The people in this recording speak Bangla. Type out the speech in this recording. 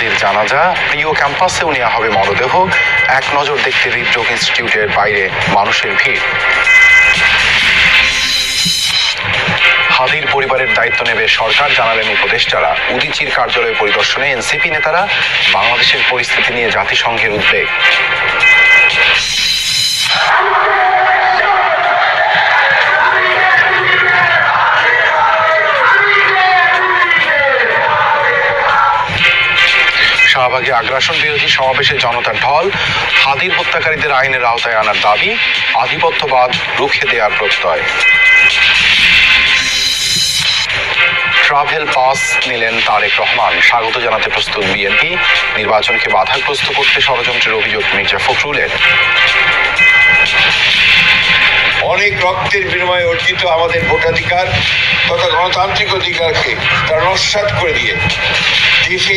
হাদির জানাজা। প্রিয় ক্যাম্পাসেও নেওয়া হবে মরদেহ। এক নজর দেখতে হৃদরোগ ইনস্টিটিউটের বাইরে মানুষের ভিড়। হাদির পরিবারের দায়িত্ব নেবে সরকার, জানালেন উপদেষ্টারা। উদিচির কার্যালয় পরিদর্শনে এনসিপি নেতারা বাংলাদেশের পরিস্থিতি নিয়ে জাতিসংঘের উদ্বেগ। শাহবাগে আগ্রাসন বিরোধী সমাবেশে জনতার ঢল হাদির হত্যাকারীদের আইনের আওতায় আনার দাবি, আধিপত্যবাদ রুখে দেওয়ার প্রত্যয়। ট্রাভেল পাস নিলেন তারেক রহমান। স্বাগত জানাতে প্রস্তুত বিএনপি। নির্বাচনকে বাধাগ্রস্ত করতে ষড়যন্ত্রের অভিযোগ মির্জা ফখরুলের। অনেক রক্তের বিনিময়ে অর্জিত আমাদের ভোটাধিকার তথা গণতান্ত্রিক অধিকারকে তারা নস্বাত করে দিয়ে দেশে